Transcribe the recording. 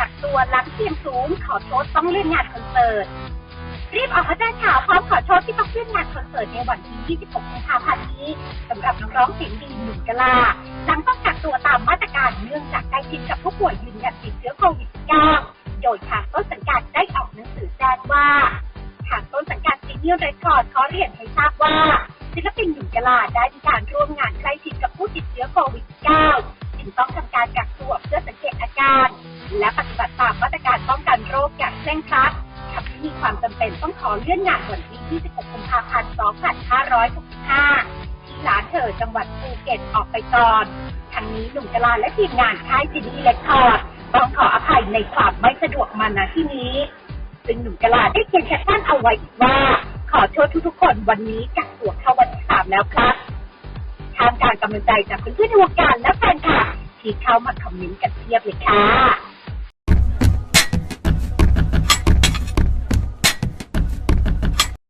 จัดตัวหลังเสียงสูงขอโทษต้องเลื่อนงานคอนเสิร์ตรีบออกมาแจ้งข่าวพร้อมขอโทษที่ต้องเลื่อนงานคอนเสิร์ตในวันที่ 26กุมภาพันธ์นี้สำหรับนักร้องเสียงดีหนุ่มกะลาหลังต้องกักตัวตามมาตรการเนื่องจากใกล้ชิดกับผู้ป่วยยืนยันติดเชื้อโควิด -19 โดยทางต้นสังกัดได้ออกหนังสือแจ้งว่าทางต้นสังกัดซีเนียร์เรคคอร์ดขอเรียนให้ทราบว่าศิลปินหนุ่มกะลาได้มีการร่วมงานใกล้ชิดกับผู้ติดเชื้อโควิด -19 จึงต้องทำการกักตัวเพื่อสังเกตอาการ ปฏิบัติตามมาตรการป้องกันโรคอย่างเคร่งครัดทำให้มีความจำเป็นต้องขอเลื่อนงานวันที่ 26 กุมภาพันธ์ 2565 ที่ร้านเธอจังหวัดภูเก็ตออกไปก่อนทั้งนี้หนุ่มกะลาและทีมงานค่ายซีดีเล็กคอร์ดต้องขออภัยในความไม่สะดวกมาณที่นี้ ซึ่งหนุ่มกะลาได้เขียนแคปชั่นเอาไว้ว่า ขอโทษทุกๆคนวันนี้กักตัวเข้าวันที่สามแล้วครับทางการกำลังใจจากเพื่อนๆในวงการและแฟนคลับที่เข้ามาคอมเมนต์กันเพียบเลยค่ะ